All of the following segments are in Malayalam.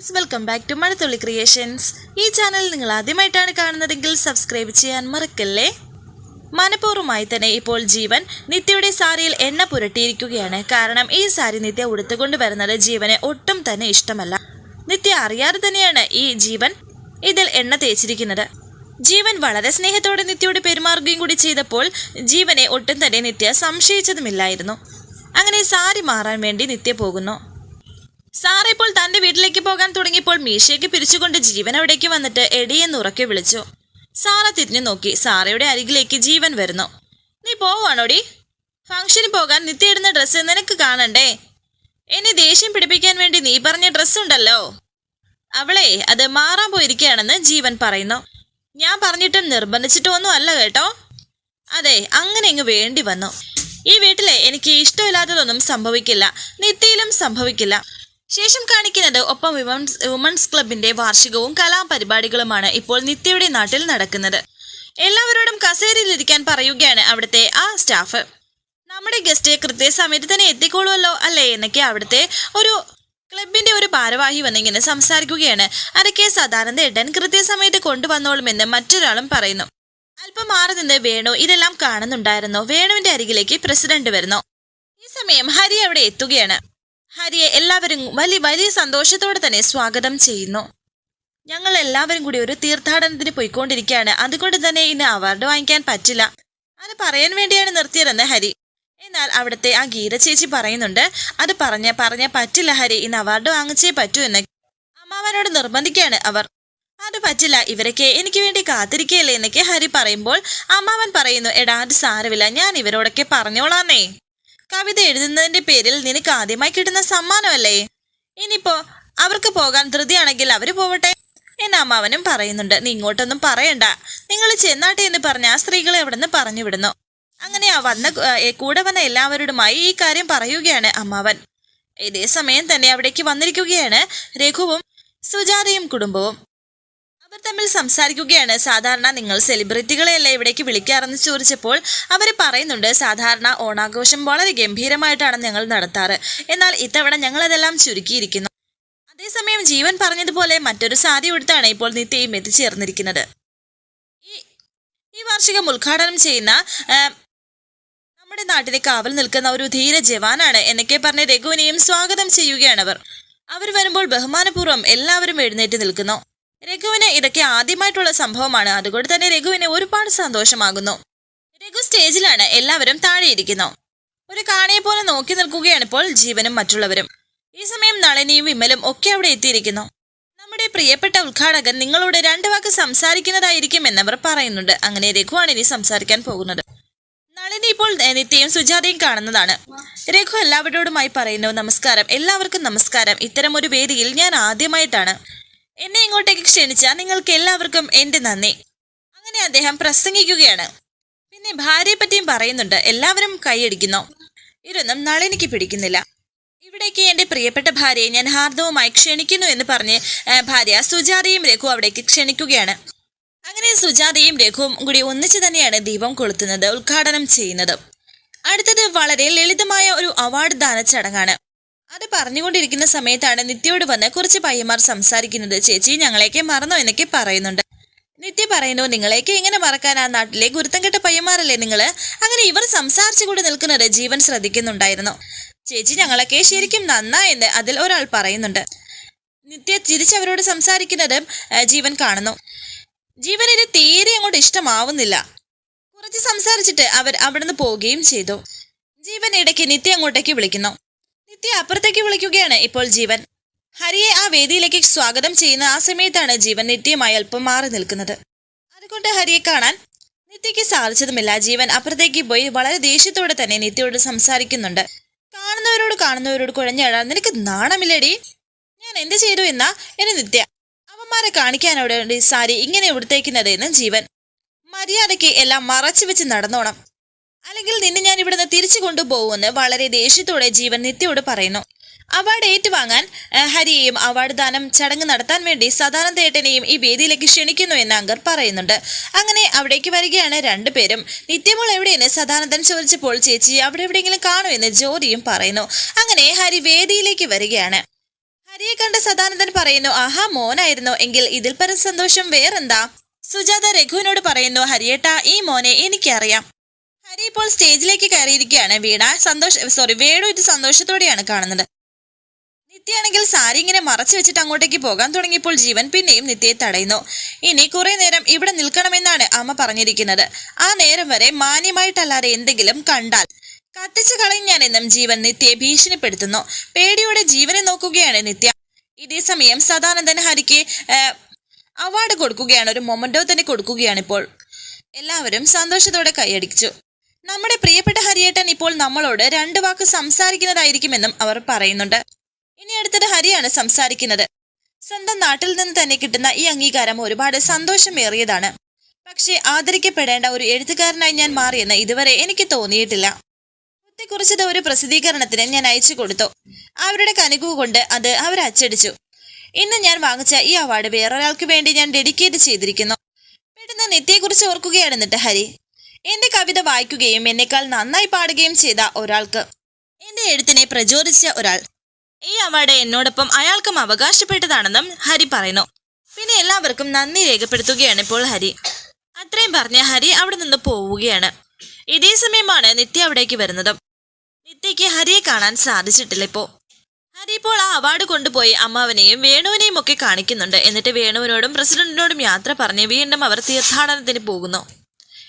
Friends welcome back to Mazhathulli creations ഈ ചാനൽ നിങ്ങൾ ആദ്യമായിട്ടാണ് കാണുന്നതെങ്കിൽ സബ്സ്ക്രൈബ് ചെയ്യാൻ മറക്കല്ലേ? മനഃപൂർവമായി തന്നെ ഇപ്പോൾ ജീവൻ നിത്യയുടെ സാരിയിൽ എണ്ണ പുരട്ടിയിരിക്കുകയാണ്. കാരണം ഈ സാരി നിത്യ ഉടുത്തുകൊണ്ട് വരുന്നത് ജീവനെ ഒട്ടും തന്നെ ഇഷ്ടമല്ല. നിത്യ അറിയാതെ തന്നെയാണ് ഈ ജീവൻ ഇതിൽ എണ്ണ തേച്ചിരിക്കുന്നത്. ജീവൻ വളരെ സ്നേഹത്തോടെ നിത്യയോട് പെരുമാറുകയും കൂടി ചെയ്തപ്പോൾ ജീവനെ ഒട്ടും തന്നെ നിത്യ സംശയിച്ചതുമില്ലായിരുന്നു. അങ്ങനെ സാരി മാറാൻ വേണ്ടി നിത്യ പോകുന്നു. സാറ ഇപ്പോൾ തന്റെ വീട്ടിലേക്ക് പോകാൻ തുടങ്ങിയപ്പോൾ മീശയ്ക്ക് പിരിച്ചുകൊണ്ട് ജീവൻ അവിടേക്ക് വന്നിട്ട് എടിയെന്ന് ഉറക്കെ വിളിച്ചു. സാറ തിരിഞ്ഞു നോക്കി. സാറയുടെ അരികിലേക്ക് ജീവൻ വരുന്നു. നീ പോവാണോടി ഫംഗ്ഷന് പോകാൻ നിത്യ ഇടുന്ന ഡ്രസ്സ് നിനക്ക് കാണണ്ടേ? എന്നെ ദേഷ്യം പിടിപ്പിക്കാൻ വേണ്ടി നീ പറഞ്ഞ ഡ്രസ്സ് ഉണ്ടല്ലോ. അവളെ അത് മാറാൻ പോയിരിക്കുകയാണെന്ന് ജീവൻ പറയുന്നു. ഞാൻ പറഞ്ഞിട്ടും നിർബന്ധിച്ചിട്ടും ഒന്നും അല്ല കേട്ടോ. അതെ അങ്ങനെ ഇങ്ങ് വേണ്ടി വന്നു. ഈ വീട്ടിലെ എനിക്ക് ഇഷ്ടമില്ലാത്തതൊന്നും സംഭവിക്കില്ല. നിത്യയിലും സംഭവിക്കില്ല. ശേഷം കാണിക്കുന്നത് ഒപ്പം വിമൻസ് വുമൻസ് ക്ലബിന്റെ വാർഷികവും കലാപരിപാടികളുമാണ് ഇപ്പോൾ നിത്യയുടെ നാട്ടിൽ നടക്കുന്നത്. എല്ലാവരോടും കസേരയിലിരിക്കാൻ പറയുകയാണ് അവിടുത്തെ ആ സ്റ്റാഫ്. നമ്മുടെ ഗസ്റ്റ് കൃത്യസമയത്ത് തന്നെ എത്തിക്കോളുമല്ലോ അല്ലേ എന്നൊക്കെ അവിടുത്തെ ഒരു ക്ലബിന്റെ ഒരു ഭാരവാഹി വന്നിങ്ങനെ സംസാരിക്കുകയാണ്. അതൊക്കെ സദാനന്ദ ഏട്ടൻ കൃത്യസമയത്ത് കൊണ്ടുവന്നോളുമെന്ന് മറ്റൊരാളും പറയുന്നു. അല്പം മാറി നിന്ന് വേണു ഇതെല്ലാം കാണുന്നുണ്ടായിരുന്നു. വേണുവിന്റെ അരികിലേക്ക് പ്രസിഡന്റ് വരുന്നു. ഈ സമയം ഹരി അവിടെ എത്തുകയാണ്. ഹരിയെ എല്ലാവരും വലിയ വലിയ സന്തോഷത്തോടെ തന്നെ സ്വാഗതം ചെയ്യുന്നു. ഞങ്ങൾ എല്ലാവരും കൂടി ഒരു തീർത്ഥാടനത്തിന് പോയിക്കൊണ്ടിരിക്കുകയാണ്. അതുകൊണ്ട് തന്നെ ഇന്ന് അവാർഡ് വാങ്ങിക്കാൻ പറ്റില്ല. അത് പറയാൻ വേണ്ടിയാണ് നിർത്തിയതെന്ന് ഹരി. എന്നാൽ അവിടുത്തെ ആ ഗീത ചേച്ചി പറയുന്നുണ്ട് അത് പറഞ്ഞ പറഞ്ഞ പറ്റില്ല ഹരി. ഇന്ന് അവാർഡ് വാങ്ങിച്ചേ പറ്റൂ എന്ന്. അമ്മാവനോട് നിർബന്ധിക്കുകയാണ് അവർ. അത് പറ്റില്ല. ഇവരൊക്കെ എനിക്ക് വേണ്ടി കാത്തിരിക്കുകയല്ലേ എന്നൊക്കെ ഹരി പറയുമ്പോൾ അമ്മാവൻ പറയുന്നു എടാ അത് സാരമില്ല. ഞാൻ ഇവരോടൊക്കെ പറഞ്ഞോളാന്നേ കവിത എഴുതുന്നതിന്റെ പേരിൽ നിനക്ക് ആദ്യമായി കിട്ടുന്ന സമ്മാനമല്ലേ? ഇനിയിപ്പോ അവർക്ക് പോകാൻ ധൃതിയാണെങ്കിൽ അവർ പോവട്ടെ. എന്ന് അമ്മാവനും പറയുന്നുണ്ട്. നീ ഇങ്ങോട്ടൊന്നും പറയണ്ട. നിങ്ങൾ ചെന്നാട്ടെ എന്ന് പറഞ്ഞ ആ സ്ത്രീകളെ അവിടെ നിന്ന് പറഞ്ഞു വിടുന്നു അങ്ങനെ ആ വന്ന കൂടെ വന്ന എല്ലാവരോടുമായി ഈ കാര്യം പറയുകയാണ് അമ്മാവൻ. ഇതേ സമയം തന്നെ അവിടേക്ക് വന്നിരിക്കുകയാണ് രഘുവും സുജാതയും കുടുംബവും. അവർ തമ്മിൽ സംസാരിക്കുകയാണ്. സാധാരണ നിങ്ങൾ സെലിബ്രിറ്റികളെയല്ല ഇവിടേക്ക് വിളിക്കാറെന്ന് ചോദിച്ചപ്പോൾ അവർ പറയുന്നുണ്ട് സാധാരണ ഓണാഘോഷം വളരെ ഗംഭീരമായിട്ടാണ് ഞങ്ങൾ നടത്താറ്. എന്നാൽ ഇത്തവണ ഞങ്ങളതെല്ലാം ചുരുക്കിയിരിക്കുന്നു. അതേസമയം ജീവൻ പറഞ്ഞതുപോലെ മറ്റൊരു സാരി ഉടുത്താണ് ഇപ്പോൾ നിത്യയും എത്തിച്ചേർന്നിരിക്കുന്നത്. ഈ വാർഷികം ഉദ്ഘാടനം ചെയ്യുന്ന നമ്മുടെ നാട്ടിലെ കാവൽ നിൽക്കുന്ന ഒരു ധീര ജവാനാണ്. എന്നൊക്കെ പറഞ്ഞ് രഘുവിനെയും സ്വാഗതം ചെയ്യുകയാണ് അവർ. അവർ വരുമ്പോൾ ബഹുമാനപൂർവം എല്ലാവരും എഴുന്നേറ്റ് നിൽക്കുന്നു. രഘുവിന് ഇതൊക്കെ ആദ്യമായിട്ടുള്ള സംഭവമാണ്. അതുകൊണ്ട് തന്നെ രഘുവിന് ഒരുപാട് സന്തോഷമാകുന്നു. രഘു സ്റ്റേജിലാണ് എല്ലാവരും താഴെയിരിക്കുന്നു. ഒരു കാണിയെ പോലെ നോക്കി നിൽക്കുകയാണ് ഇപ്പോൾ ജീവനും മറ്റുള്ളവരും. ഈ സമയം നളനിയും വിമലും ഒക്കെ അവിടെ എത്തിയിരിക്കുന്നു. നമ്മുടെ പ്രിയപ്പെട്ട ഉദ്ഘാടകൻ നിങ്ങളോട് രണ്ട് വാക്ക് സംസാരിക്കുന്നതായിരിക്കും എന്നവർ പറയുന്നുണ്ട്. അങ്ങനെ രഘുവാണ് ഇനി സംസാരിക്കാൻ പോകുന്നത്. നളിനി ഇപ്പോൾ നിത്യയും സുജാതയും കാണുന്നതാണ്. രഘു എല്ലാവരോടുമായി പറയുന്നു നമസ്കാരം. എല്ലാവർക്കും നമസ്കാരം. ഇത്തരം ഒരു വേദിയിൽ ഞാൻ ആദ്യമായിട്ടാണ്. എന്നെ ഇങ്ങോട്ടേക്ക് ക്ഷണിച്ച നിങ്ങൾക്ക് എല്ലാവർക്കും എന്റെ നന്ദി. അങ്ങനെ അദ്ദേഹം പ്രസംഗിക്കുകയാണ്. പിന്നെ ഭാര്യയെ പറ്റിയും പറയുന്നുണ്ട്. എല്ലാവരും കൈയടിക്കുന്നു. ഇതൊന്നും നളിനിക്ക് പിടിക്കുന്നില്ല. ഇവിടേക്ക് എന്റെ പ്രിയപ്പെട്ട ഭാര്യയെ ഞാൻ ഹാർദവുമായി ക്ഷണിക്കുന്നു എന്ന് പറഞ്ഞ് ഭാര്യ സുജാതയും രഘു അവിടേക്ക് ക്ഷണിക്കുകയാണ്. അങ്ങനെ സുജാതയും രഘുവും കൂടി ഒന്നിച്ചു തന്നെയാണ് ദീപം കൊളുത്തുന്നത് ഉദ്ഘാടനം ചെയ്യുന്നത്. അടുത്തത് വളരെ ലളിതമായ ഒരു അവാർഡ് ദാന ചടങ്ങാണ്. അത് പറഞ്ഞുകൊണ്ടിരിക്കുന്ന സമയത്താണ് നിത്യയോട് വന്ന് കുറച്ച് പയ്യന്മാർ സംസാരിക്കുന്നത്. ചേച്ചി ഞങ്ങളെയൊക്കെ മറന്നോ എന്നൊക്കെ പറയുന്നുണ്ട്. നിത്യ പറയുന്നു നിങ്ങളെയൊക്കെ ഇങ്ങനെ മറക്കാൻ ആ നാട്ടിലെ ഗുരുത്തം കെട്ട പയ്യന്മാരല്ലേ നിങ്ങൾ? അങ്ങനെ ഇവർ സംസാരിച്ചു കൂടി നിൽക്കുന്നത് ജീവൻ ശ്രദ്ധിക്കുന്നുണ്ടായിരുന്നു. ചേച്ചി ഞങ്ങളൊക്കെ ശരിക്കും നന്നായെന്ന് അതിൽ ഒരാൾ പറയുന്നുണ്ട്. നിത്യ തിരിച്ചവരോട് സംസാരിക്കുന്നത് ജീവൻ കാണുന്നു. ജീവനിന് തീരെ അങ്ങോട്ട് ഇഷ്ടമാവുന്നില്ല. കുറച്ച് സംസാരിച്ചിട്ട് അവർ അവിടുന്ന് പോവുകയും ചെയ്തു. ജീവൻ ഇടയ്ക്ക് നിത്യ അങ്ങോട്ടേക്ക് വിളിക്കുന്നു. നിത്യ അപ്പുറത്തേക്ക് വിളിക്കുകയാണ് ഇപ്പോൾ ജീവൻ. ഹരിയെ ആ വേദിയിലേക്ക് സ്വാഗതം ചെയ്യുന്ന ആ സമയത്താണ് ജീവൻ നിത്യമായി അല്പം മാറി നിൽക്കുന്നത്. അതുകൊണ്ട് ഹരിയെ കാണാൻ നിത്യയ്ക്ക് സാധിച്ചതുമില്ല. ജീവൻ അപ്പുറത്തേക്ക് പോയി വളരെ ദേഷ്യത്തോടെ തന്നെ നിത്യയോട് സംസാരിക്കുന്നുണ്ട്. കാണുന്നവരോട് കാണുന്നവരോട് കുഴഞ്ഞാടാൻ നിനക്ക് നാണമില്ലടി. ഞാൻ എന്ത് ചെയ്തു എന്നാ? എന്നെ നിത്യ അവന്മാരെ കാണിക്കാനോട് സാരി ഇങ്ങനെ ഉടുത്തേക്കുന്നത് എന്ന് ജീവൻ. മര്യാദയ്ക്ക് എല്ലാം മറച്ചു വെച്ച് നടന്നോണം. അല്ലെങ്കിൽ നിന്നെ ഞാൻ ഇവിടുന്ന് തിരിച്ചു കൊണ്ടുപോകുമെന്ന് വളരെ ദേഷ്യത്തോടെ ജീവൻ നിത്യയോട് പറയുന്നു. അവാർഡ് ഏറ്റുവാങ്ങാൻ ഹരിയെയും അവാർഡ് ദാനം ചടങ്ങ് നടത്താൻ വേണ്ടി സദാനന്ദ ഏട്ടനെയും ഈ വേദിയിലേക്ക് ക്ഷണിക്കുന്നു എന്ന് അങ്കർ പറയുന്നുണ്ട്. അങ്ങനെ അവിടേക്ക് വരികയാണ് രണ്ടുപേരും നിത്യമോൾ എവിടെയെന്ന് സദാനന്ദൻ ചോദിച്ചപ്പോൾ ചേച്ചി അവിടെ എവിടെയെങ്കിലും കാണൂ എന്ന് ജ്യോതിയും പറയുന്നു. അങ്ങനെ ഹരി വേദിയിലേക്ക് വരികയാണ്. ഹരിയെ കണ്ട സദാനന്ദൻ പറയുന്നു ആഹാ മോനായിരുന്നു. എങ്കിൽ ഇതിൽ പരം സന്തോഷം വേറെന്താ? സുജാത രഘുവിനോട് പറയുന്നു ഹരിയേട്ട ഈ മോനെ എനിക്കറിയാം. ഹരി ഇപ്പോൾ സ്റ്റേജിലേക്ക് കയറിയിരിക്കുകയാണ്. വീണ സന്തോഷ സോറി വേണു ഇത് സന്തോഷത്തോടെയാണ് കാണുന്നത്. നിത്യയാണെങ്കിൽ സാരി ഇങ്ങനെ മറച്ചു വെച്ചിട്ട് അങ്ങോട്ടേക്ക് പോകാൻ തുടങ്ങിയപ്പോൾ ജീവൻ പിന്നെയും നിത്യയെ തടയുന്നു. ഇനി കുറെ നേരം ഇവിടെ നിൽക്കണമെന്നാണ് അമ്മ പറഞ്ഞിരിക്കുന്നത്. ആ നേരം വരെ മാന്യമായിട്ടല്ലാതെ എന്തെങ്കിലും കണ്ടാൽ കത്തിച്ചു കളയും ജീവൻ നിത്യയെ ഭീഷണിപ്പെടുത്തുന്നു. പേടിയോടെ ജീവനെ നോക്കുകയാണ് നിത്യ. ഇതേ സമയം സദാനന്ദൻ ഹരിക്ക് അവാർഡ് കൊടുക്കുകയാണ്. ഒരു മൊമന്റോ തന്നെ കൊടുക്കുകയാണ് ഇപ്പോൾ. എല്ലാവരും സന്തോഷത്തോടെ കൈയടിച്ചു. നമ്മുടെ പ്രിയപ്പെട്ട ഹരിയേട്ടൻ ഇപ്പോൾ നമ്മളോട് രണ്ട് വാക്ക് സംസാരിക്കുന്നതായിരിക്കുമെന്നും അവർ പറയുന്നുണ്ട്. ഇനി അടുത്തത് ഹരിയാണ് സംസാരിക്കുന്നത്. സ്വന്തം നാട്ടിൽ നിന്ന് തന്നെ കിട്ടുന്ന ഈ അംഗീകാരം ഒരുപാട് സന്തോഷമേറിയതാണ്. പക്ഷേ ആദരിക്കപ്പെടേണ്ട ഒരു എഴുത്തുകാരനായി ഞാൻ മാറിയെന്ന് ഇതുവരെ എനിക്ക് തോന്നിയിട്ടില്ല. കുറിച്ചത് ഒരു പ്രസിദ്ധീകരണത്തിന് ഞാൻ അയച്ചു കൊടുത്തു. അവരുടെ കനുകൂ കൊണ്ട് അത് അവർ അച്ചടിച്ചു. ഇന്ന് ഞാൻ വാങ്ങിച്ച ഈ അവാർഡ് വേറൊരാൾക്ക് വേണ്ടി ഞാൻ ഡെഡിക്കേറ്റ് ചെയ്തിരിക്കുന്നു. പെട്ടെന്ന് നിത്യയെക്കുറിച്ച് ഓർക്കുകയാണ് എന്നിട്ട് ഹരി എന്റെ കവിത വായിക്കുകയും എന്നെക്കാൾ നന്നായി പാടുകയും ചെയ്ത ഒരാൾക്ക്. എന്റെ എഴുത്തിനെ പ്രചോദിച്ച ഒരാൾ. ഈ അവാർഡ് എന്നോടൊപ്പം അയാൾക്കും അവകാശപ്പെട്ടതാണെന്നും ഹരി പറയുന്നു. പിന്നെ എല്ലാവർക്കും നന്ദി രേഖപ്പെടുത്തുകയാണ് ഇപ്പോൾ ഹരി. അത്രയും പറഞ്ഞ ഹരി അവിടെ നിന്ന് പോവുകയാണ്. ഇതേ സമയമാണ് നിത്യ അവിടേക്ക് വരുന്നതും. നിത്യയ്ക്ക് ഹരിയെ കാണാൻ സാധിച്ചിട്ടില്ല ഇപ്പോ. ഹരി ഇപ്പോൾ ആ അവാർഡ് കൊണ്ടുപോയി അമ്മാവനെയും വേണുവിനെയും ഒക്കെ കാണിക്കുന്നുണ്ട്. എന്നിട്ട് വേണുവിനോടും പ്രസിഡന്റിനോടും യാത്ര പറഞ്ഞ് വീണ്ടും അവർ തീർത്ഥാടനത്തിന് പോകുന്നു.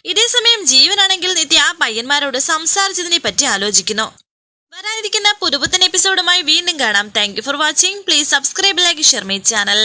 ഇതേ സമയം ജീവനാണെങ്കിൽ നിത്യ ആ പയ്യന്മാരോട് സംസാരിച്ചതിനെ പറ്റി ആലോചിക്കുന്നു. വരാനിരിക്കുന്ന പുതുപുത്തൻ എപ്പിസോഡുമായി വീണ്ടും കാണാം. Thank for watching please subscribe like share my channel